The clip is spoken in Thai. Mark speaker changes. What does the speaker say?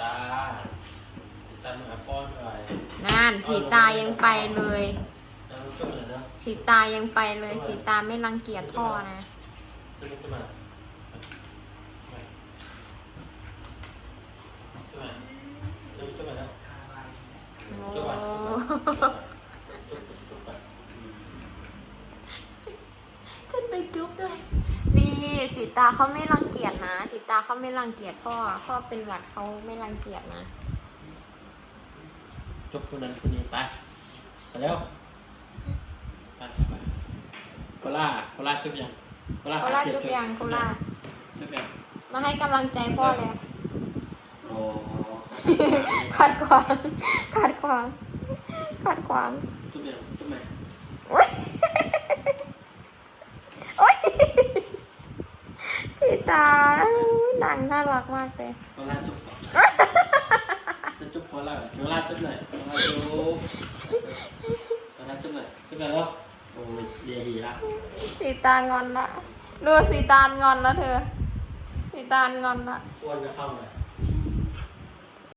Speaker 1: ตาสีตามาหาป้อนอะไร
Speaker 2: นั่นสีตายังไปเลย
Speaker 1: น้ำช่วยเลยนะ
Speaker 2: สีตายังไปเลย สีตาไม่รังเกียจพ่อนะ
Speaker 1: ช่วยขึ้นมาช่วยขึ้นมาแล้ว
Speaker 2: โอ้
Speaker 1: ช่วยมาช่วยมา
Speaker 2: ขึ้นไปจุ๊บด้วย นี่สีตาเขาไม่รังเกียจนะสีตาเขาไม่รังเกียจพ่อพ่อเป็นหวัดเขาไม่รังเกียจนะ
Speaker 1: จบคนนั้นคนนี้ไปไปแล้วไปไปโคล่าโคล่าจุบยัง
Speaker 2: โคราชจุ๊บยังโคราช
Speaker 1: จุบยัง
Speaker 2: มาให้กำลังใจพ่อเลย
Speaker 1: โอ้
Speaker 2: ขัดขวางขัดขวางขัดขวาง
Speaker 1: จุบยังจุบไหม
Speaker 2: โอ๊ยโอ๊ย สีตาหนังน่ารักมากเลย
Speaker 1: โคล่าจุ๊บก่อนจะจุ๊บโคล่าโคล่าจุ๊บหน่อยโคล่าจุ๊บโคล่าจุ๊บหน่อยจุ๊บหน่อยแล้วโอ้ยดีดีละ
Speaker 2: สีตางอนละดูสีตางอนแล้วเธอ สีตางอนละ
Speaker 1: อ้วนจะเข้าหน่อย